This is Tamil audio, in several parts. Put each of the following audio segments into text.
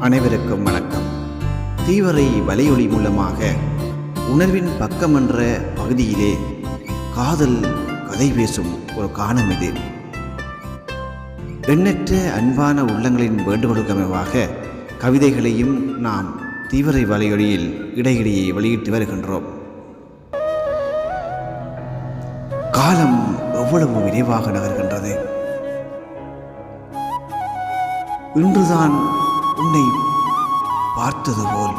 அனைவருக்கும் வணக்கம். தீவரை வலையொலி மூலமாக உணர்வின் பக்கம் என்ற பகுதியிலே காதல் கதை பேசும் ஒரு காணம் இது. எண்ணற்ற அன்பான உள்ளங்களின் வேண்டுகோளுக்கமைவாக கவிதைகளையும் நாம் தீவிரை வலையொலியில் இடையிடையே வெளியிட்டு வருகின்றோம். காலம் எவ்வளவு விரைவாக நகர்கின்றது? இன்றுதான் உன்னை பார்த்தது போல்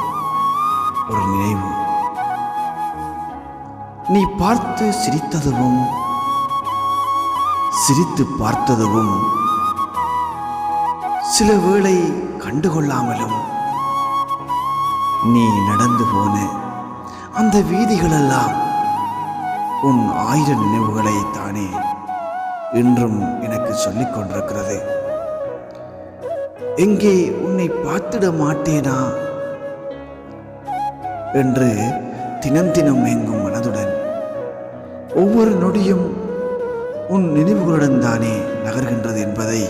ஒரு நினைவு. நீ பார்த்து சிரித்ததுவும் சிரித்து பார்த்ததுவும் சில வேளை கண்டுகொள்ளாமலும் நீ நடந்து போன அந்த வீதிகளெல்லாம் உன் ஆயிரம் நினைவுகளை தானே இன்றும் எனக்கு சொல்லிக் கொண்டிருக்கிறது. எங்கே உன்னை பார்த்திட மாட்டேனா? என்று தினம் தினம் எங்கும் மனதுடன் ஒவ்வொரு நொடியும் உன் நினைவுகளுடன் தானே நகர்கின்றது என்பதை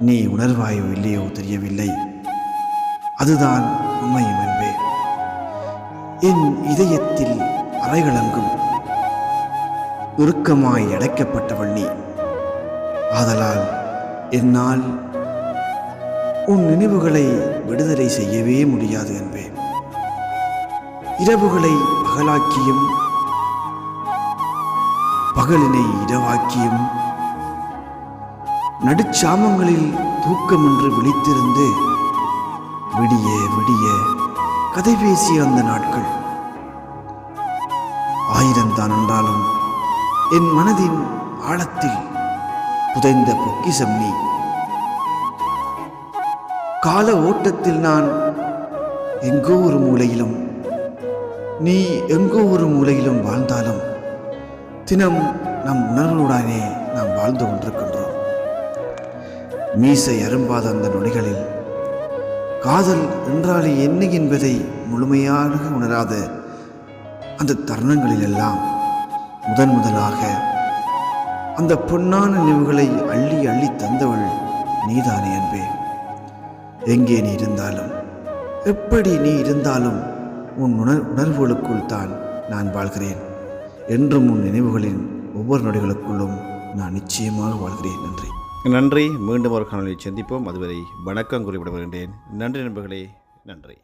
நீ உணர்வாயோ இல்லையோ தெரியவில்லை. அதுதான் உண்மையும் என்பே. என் இதயத்தில் அறைகளங்கும் உருக்கமாய் அடைக்கப்பட்டவள் நீ. ஆதலால் என்னால் உன் நினைவுகளை விடுதலை செய்யவே முடியாது என்பேன். இரவுகளை பகலாக்கியும் பகலினை இரவாக்கியும் நடுச்சாமங்களில் தூக்கமின்றி விழித்திருந்து விடிய விடிய கதை பேசிய அந்த நாட்கள். ஆயிரம்தான் என்றாலும் என் மனதின் ஆழத்தில் புதைந்த பொக்கிசம் நீ. கால ஓட்டத்தில் நான் எங்கோ ஒரு மூலையிலும் நீ எங்கோ ஒரு மூலையிலும் வாழ்ந்தாலும் தினம் நம் உணர்வுடனே நாம் வாழ்ந்து கொண்டிருக்கின்றோம். மீசை அரும்பாத அந்த நொடிகளில் காதல் என்றாலே என்ன என்பதை முழுமையாக உணராத அந்த தருணங்களிலெல்லாம் முதன் முதலாக அந்த பொன்னான நினைவுகளை அள்ளி அள்ளி தந்தவள் நீதானே அன்பே. எங்கே நீ இருந்தாலும் எப்படி நீ இருந்தாலும் உன் உணர் உணர்வுகளுக்குள் தான் நான் வாழ்கிறேன். என்றும் உன் நினைவுகளின் ஒவ்வொரு நொடிகளுக்குள்ளும் நான் நிச்சயமாக வாழ்கிறேன். நன்றி. நன்றி. மீண்டும் ஒரு காணொலியை சந்திப்போம். அதுவரை வணக்கம் குறிப்பிட வருகின்றேன் நன்றி நண்பர்களே. நன்றி.